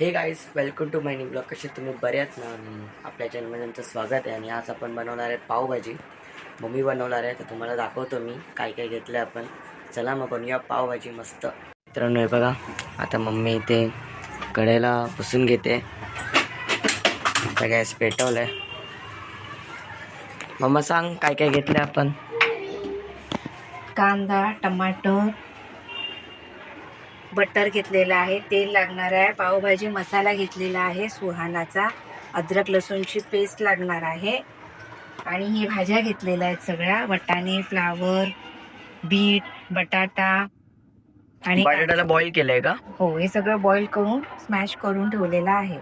Hey guys welcome to my new blog कसे तुम्ही बरे आहेत ना? आणि आपल्या चॅनलमध्ये स्वागत आहे आणि आज आपण बनवणार आहे पावभाजी. मम्मी बनवणार आहे तर तुम्हाला दाखवतो मी काय काय घेतलं आपण. चला मग बनवूया पावभाजी मस्त. मित्रांनो हे बघा आता मम्मी इथे कडेला पुसून घेते. आता गॅस पेटवलं आहे मम्मा सांग काय काय घेतलं आपण? कांदा टमाटर बटर घेतलेलं आहे तेल लागणार आहे पावभाजी मसाला घेतलेला आहे सुहानाचा अद्रक लसूणची पेस्ट लागणार आहे. आणि ही भाज्या घेतलेल्या आहेत सगळ्या वटाणे फ्लावर बीट बटाटा आणि बटाट्याला बॉईल केलंय का? हो हे सगळं बॉईल करून स्मॅश करून ठेवलेलं आहे.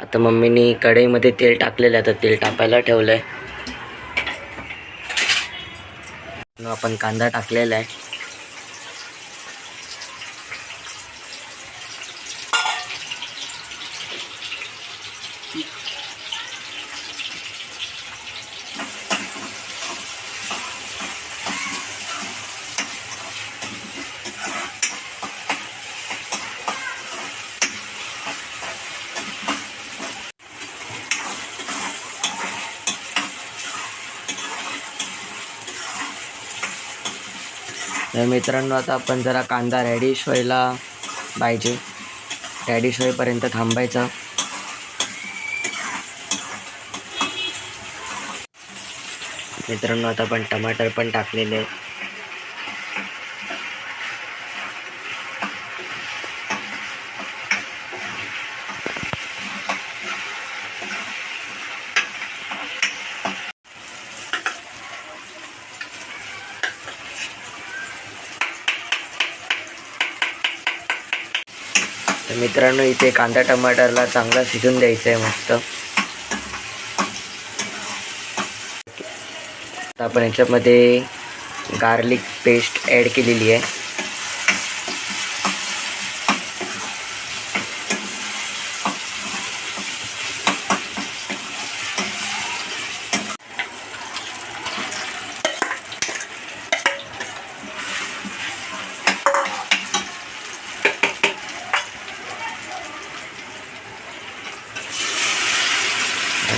आता मम्मीनी कढईमध्ये तेल टाकलेलं आहे तर तेल टाकायला ठेवलंय. आपण कांदा टाकलेला आहे. तर मित्रांनो आता आपण जरा कांदा रेडिश व्हायला पाहिजे. रेडिश होईपर्यंत थांबायचा. मित्रांनो आता आपण टमाटर पण टाकलेले. आहे तर मित्रांनो इथे कांदा टमाटरला चांगला शिजून द्यायचं आहे मस्त. आता आपण याच्यामध्ये गार्लिक पेस्ट ॲड केलेली आहे.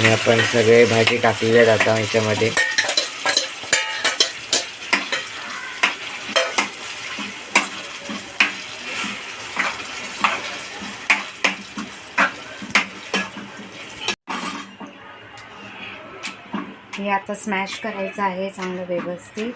आणि आपण सगळे भाजी टाकलेल्या जातो याच्यामध्ये. हे आता स्मॅश करायचं आहे चांगलं व्यवस्थित.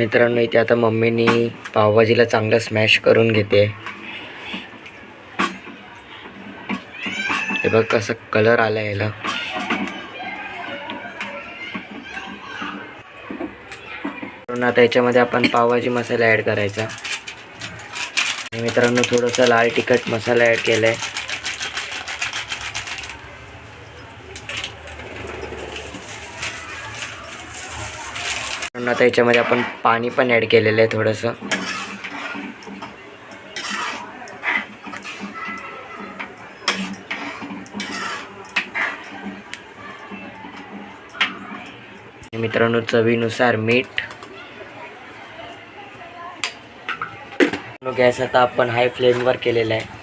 मित्रांनो इथे आता मम्मीनी पावभाजीला चांगलं स्मॅश करून घेते. हे बघ कसं कलर आला याला. म्हणून आता याच्यामध्ये आपण पावभाजी मसाला ॲड करायचा. आणि मित्रांनो थोडंसं लाल तिखट मसाला ॲड केला आहे म्हणून आता याच्यामध्ये आपण पाणी पण ॲड केलेलं आहे थोडंसं. मित्रांनो चवीनुसार मीठ. गॅस आता आपण हाय फ्लेमवर केलेला आहे.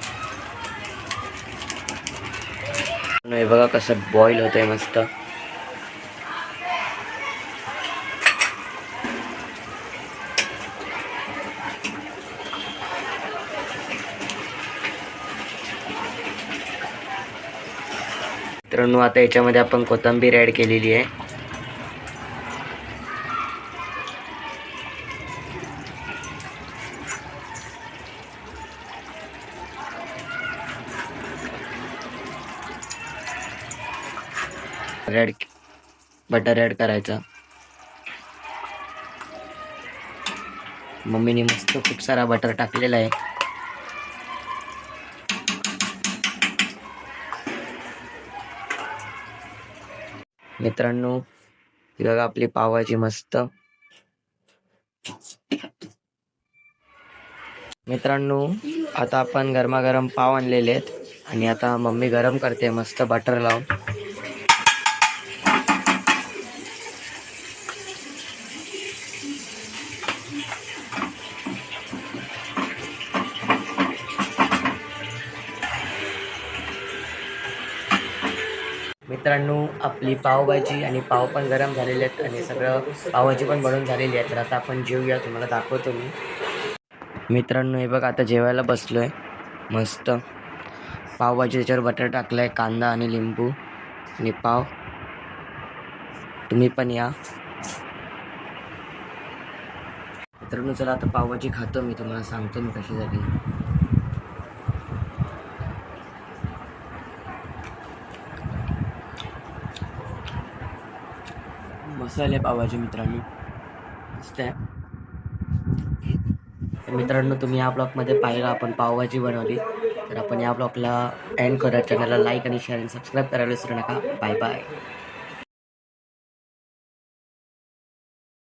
हे बघा कसं बॉईल होतंय मस्त. मित्रांनो आता याच्यामध्ये आपण कोथिंबीर ॲड केलेली आहे. ॲड बटर ॲड करायचा. मम्मीने मस्त खूप सारा बटर टाकलेला आहे. मित्रांनो बघा आपली पावाची मस्त. मित्रांनो आता आपण गरमागरम पाव आणलेले आहेत. आणि आता मम्मी गरम करते मस्त बटर लावून. मित्रांनो आपली पावभाजी आणि पाव पण गरम झालेले आहेत आणि सगळं पावभाजी पण बनवून झालेली आहे. तर आता आपण जेवूया तुम्हाला दाखवतो मी. मित्रांनो हे बघा आता जेवायला बसलो आहे मस्त. पावभाजी त्याच्यावर बटर टाकलं आहे कांदा आणि लिंबू आणि पाव. तुम्ही पण या. मित्रांनो चला आता पावभाजी खातो मी तुम्हाला सांगतो मी कशी झाली. मसाले पावभाजी मित्रांनो. मस्त आहे. मित्रांनो तुम्ही या ब्लॉगमध्ये पाहिलं आपण पावभाजी बनवली. तर आपण या ब्लॉगला एंड करूया. चॅनलला लाईक आणि शेअर आणि सबस्क्राईब करायला विसरू नका. Bye bye